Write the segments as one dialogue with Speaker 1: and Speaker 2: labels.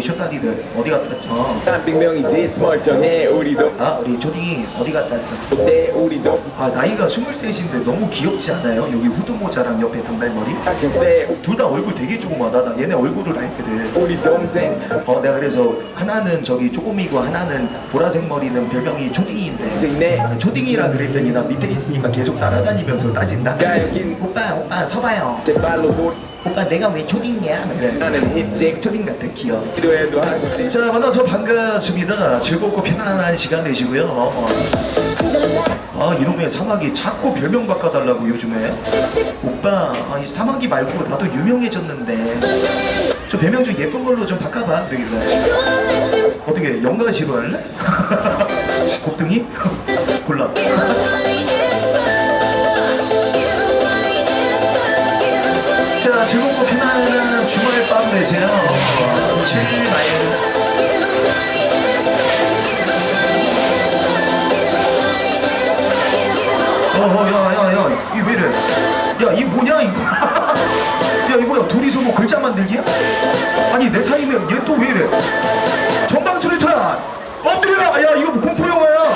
Speaker 1: 우리 쇼다리들. 어디 갔다 왔죠?
Speaker 2: 난 빅명이 디스 멀쩡해 우리도.
Speaker 1: 아 우리 조딩이 어디 갔다 왔어?
Speaker 2: 어때 우리도?
Speaker 1: 아 나이가 23인데 너무 귀엽지 않아요? 여기 후드 모자랑 옆에 단발머리?
Speaker 2: Can say
Speaker 1: 둘다 얼굴 되게 조그마다. 나 얘네 얼굴을 알거든.
Speaker 2: 우리 동생
Speaker 1: 어 내가 그래서 하나는 저기 쪼꼬미고 하나는 보라색 머리는 별명이 조딩이인데.
Speaker 2: 동생네.
Speaker 1: 아, 초딩이라 그랬더니 나 밑에 있으니까 계속 날아다니면서 따진다.
Speaker 2: 야, 여긴-
Speaker 1: 오빠 오빠 서봐요.
Speaker 2: 제 발로 돌
Speaker 1: 오빠 내가 왜 초딩이야? 그래
Speaker 2: 나는 힙잭
Speaker 1: 초딩 같아 귀여워.
Speaker 2: 필요해도 하고
Speaker 1: 자 만나서 반갑습니다. 즐겁고 편안한 시간 되시고요. 어. 아 이놈의 사막이 자꾸 별명 바꿔달라고 요즘에. 오빠 아, 이 사막이 말고 나도 유명해졌는데. 저 별명 좀 예쁜 걸로 좀 바꿔봐 그러길래. 어떻게 연가시로 할래? 곱등이? 골라 자 즐겁고 편안한 주말 밤 되세요. 어, 7일 마일 어어 야야야 이게 왜 이래? 야 이거 뭐냐 이거 야 이거 뭐야 둘이서 뭐 글자 만들기야? 아니 내 타임에 얘 또 왜 이래? 전방수리탄 엎드려 야 이거 뭐 공포 영화야!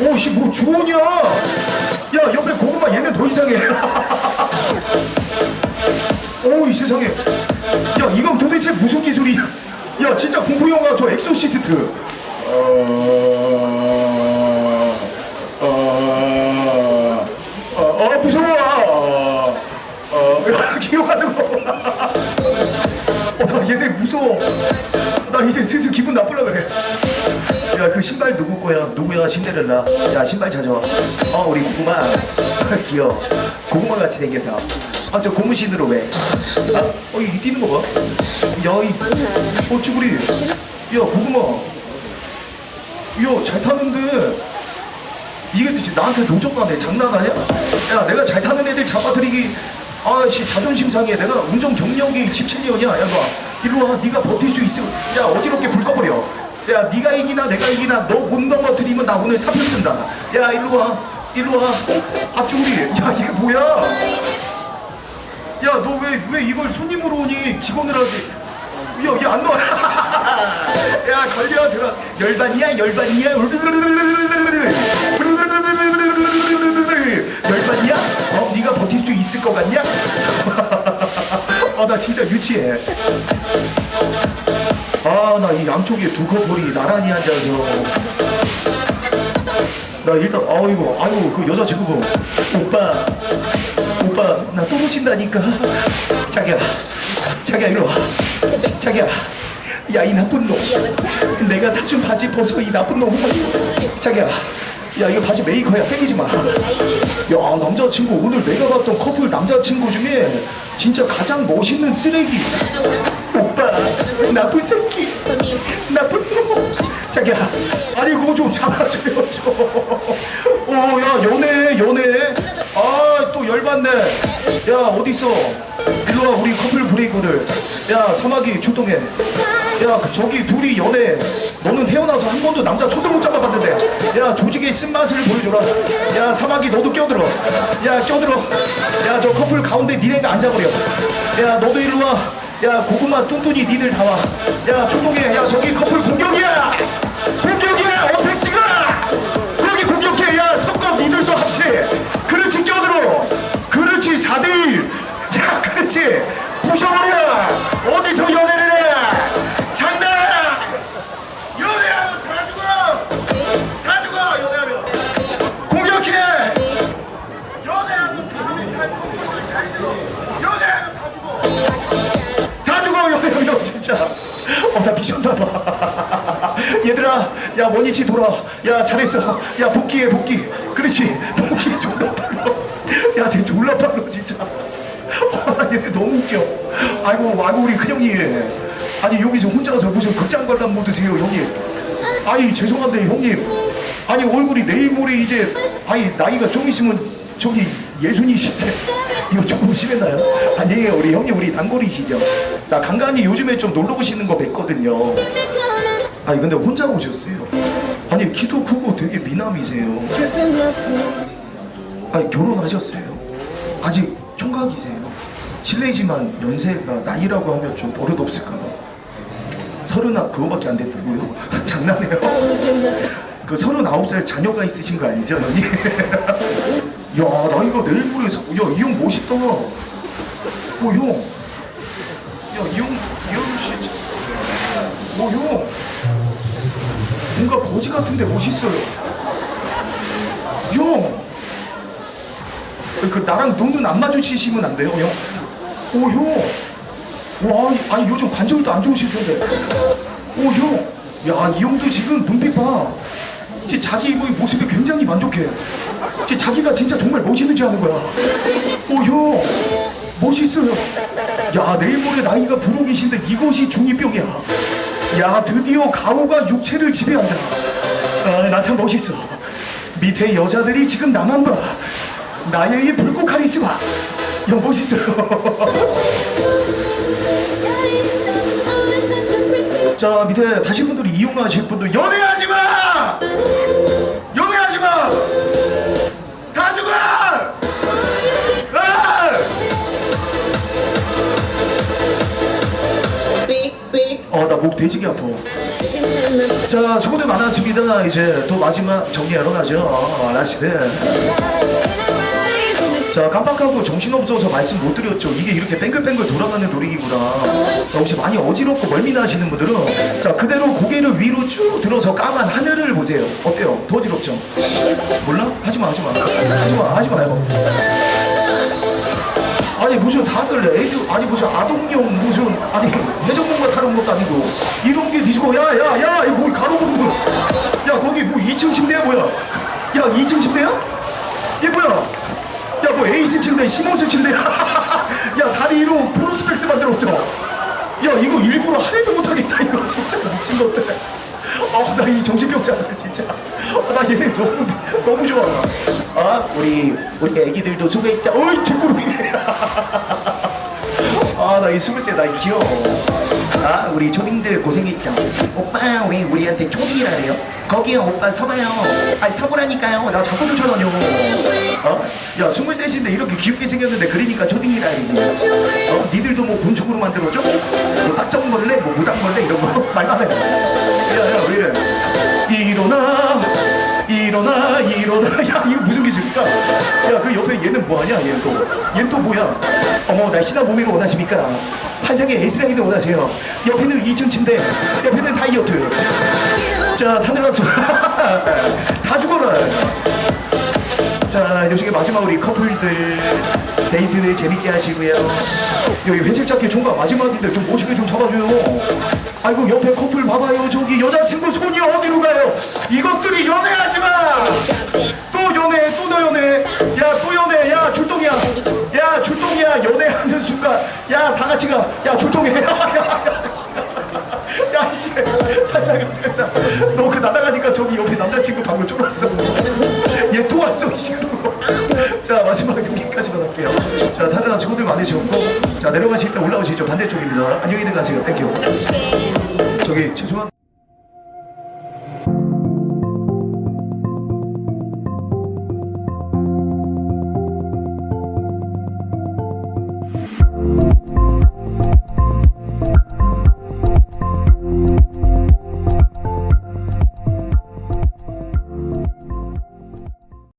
Speaker 1: 오씨 뭐 주원이야! 야 옆에 고구마 얘는 더 이상해 오이 세상에. 야 이건 도대체 무슨 기술이야 야 진짜 공포 영화 저 엑소시스트. 어... 어... 어... 어 무서워. 어... 어... 야 기억하는 거. 어, 나 얘네 무서워. 나 이제 슬슬 기분 나쁘려 그래. 신발 누구 거야? 누구야? 신데렐라. 야, 신발 찾아와. 어, 우리 고구마. 귀여워. 고구마 같이 생겨서. 아, 저 고무신으로 왜? 아, 어, 이 뛰는 거 봐. 야, 이, 어, 쭈구리. 야, 고구마. 야, 잘 타는데. 이게 진짜 나한테 노정가네 장난 아니야? 야 내가 잘 타는 애들 잡아들이기 아씨 자존심 상해 내가 운전 경력이 17년이야 야너 일로 와 네가 버틸 수 있어 야 어지럽게 불 꺼버려 야 네가 이기나 내가 이기나 너못 넘어뜨리면 나 오늘 사표 쓴다 야 일로 와 일로 와 앞주구리 야 이게 뭐야 야 너 왜 왜 이걸 손님으로 오니 직원을 하지 야, 야, 안 나와. 야, 걸려, 들어. 열반이야, 열반이야. 열반이야? 어, 네가 버틸 수 있을 것 같냐? 아, 나 진짜 유치해. 아, 나 이 양쪽에 두 커플이 나란히 앉아서. 나 일단, 아이고, 아이고, 그 여자 지금 오빠, 오빠, 나 떨어진다니까. 자기야, 자기야, 이리 와. 자기야, 야, 이 나쁜 놈. 내가 사준 바지 벗어, 이 나쁜 놈. 자기야, 야, 이거 바지 메이커야. 땡기지 마. 야, 남자친구, 오늘 내가 봤던 커플 남자친구 중에 진짜 가장 멋있는 쓰레기. 오빠, 나쁜 새끼. 나쁜 놈. 자기야, 아니, 그거 좀 잡아줘요, 좀. 어, 야, 연애, 연애. 아, 또 열받네. 야, 어딨어? 일로 와, 우리 커플 브레이커들. 야, 사마귀 출동해. 야, 그 저기 둘이 연애. 너는 태어나서 한 번도 남자 손도 못 잡아봤는데. 야, 조직의 쓴맛을 보여줘라. 야, 사마귀 너도 껴들어. 야, 껴들어. 야, 저 커플 가운데 니네가 앉아버려. 야, 너도 일로 와. 야, 고구마 뚱뚱이 니들 다 와. 야, 저기 커플. 공격이야. 진짜. 어, 나 미쳤나봐. 얘들아, 야, 원위치 돌아. 야, 잘했어. 야, 복귀해, 복귀. 그렇지. 복귀 졸라 빨라. 야, 쟤 졸라 빨라, 진짜. 와, 얘네 너무 웃겨. 아이고, 아이고, 우리 큰형님. 아니, 여기서 혼자서 무슨 극장 관람 모드세요, 형님. 아니, 죄송한데, 형님. 아니, 얼굴이 내일 모레 이제, 아니, 나이가 좀 있으면 저기 예순이신데. 이거 조금 심했나요? 아니에요, 우리 형님, 우리 단골이시죠. 나 간간히 요즘에 좀 놀러 오시는 거 뵀거든요. 아니, 근데 혼자 오셨어요. 아니, 키도 크고 되게 미남이세요. 아니 결혼하셨어요. 아직 총각이세요. 실례지만 연세가 나이라고 하면 좀 버릇 없을까 봐. 서른아 그거밖에 안 됐다고요? 장난해요? 그 서른아홉 살 자녀가 있으신 거 아니죠, 형님? 야, 나 이거 내일 모레 사, 야, 이 형 멋있다. 어, 형. 야, 이 형, 이 형 씨. 참- 어, 형. 뭔가 거지 같은데 멋있어요. 형. 그 나랑 눈은 안 마주치시면 안 돼요, 형. 오, 형. 와, 아니 요즘 관절도 안 좋으실 텐데. 오, 형. 야, 이 형도 지금 눈빛 봐. 진짜 자기 뭐 모습에 굉장히 만족해. 진짜 자기가 진짜 정말 멋있는지 하는 거야. 오, 형. 멋있어요. 야, 내일 모레 나이가 부록이신데 이것이 중2병이야. 야, 드디어 가오가 육체를 지배한다. 아, 나 참 멋있어. 밑에 여자들이 지금 나만 봐. 나의 이 불꽃 카리스마. 형 멋있어요. 자 밑에 다시 분들이 이용하실 분들 연애하지 마! 돼지기 아파. 자 수고들 많았습니다. 이제 또 마지막 정리하러 가죠. 어, 라시드. 자 깜빡하고 정신없어서 말씀 못 드렸죠. 이게 이렇게 뱅글뱅글 돌아가는 놀이기구나. 자 혹시 많이 어지럽고 멀미나 하시는 분들은 자 그대로 고개를 위로 쭉 들어서 까만 하늘을 보세요. 어때요? 더 어지럽죠? 몰라? 하지마 하지마 하지마 하지마요. 아니 무슨 다들 애들 아니 무슨 아동용 무슨 아니 해적문과 다른 것도 아니고 이런 게 뒤지고 야야 야 이뭐 가로부르고 야 거기 뭐 2층 침대야 뭐야? 야 2층 침대야? 얘 뭐야? 야 뭐 에이스 침대 시몬스 침대야 야 다리로 프로스펙스 만들었어. 야 이거 일부러 하려도 못하겠다 이거. 진짜 미친 것들 아나 이 정신병자들 진짜. 아, 나얘 너무 너무 좋아 아 우리 우리 애기들도 수고했자. 어이 뒷구르기 아 나 이 스물 세나 귀여워. 아 우리 초딩들 고생했죠. 오빠 왜 우리한테 초딩이라 그래요? 거기요 오빠 서봐요. 아니 서보라니까요. 나 자꾸 쫓아다녀. 어? 야 스물 셋인데 이렇게 귀엽게 생겼는데 그러니까 초딩이라 그러지 어? 니들도 뭐 곤충으로 만들어줘? 옆에 얘는 뭐하냐 얘는 또. 얘는 또 뭐야? 어머 날씬한 몸매를 원하십니까? 환상의 에스라이드 원하세요. 옆에는 2층 침대 옆에는 다이어트. 자 타늘어서. 다 죽어라. 자 요즘에 마지막 우리 커플들 데이트를 재밌게 하시고요. 여기 회색 자켓 총각 마지막인데 좀 멋있게 좀 잡아줘요. 아이고 옆에 커플 봐봐요. 저기 여자친구 손이 어디로 가요? 이것들이 연애하지 마 순간 야 다 같이 가야 출동해. 야씨. 살살 살살. 너 그 날아가니까 저기 옆에 남자친구 방금 쫄았어. 얘 또 왔어 이 시간으로 자 마지막 여기까지만 할게요. 자 다른 아 친구들 많으셨고. 자 내려가실 때 올라오시죠. 반대쪽입니다. 안녕히들 가세요. 땡큐 저기 죄송한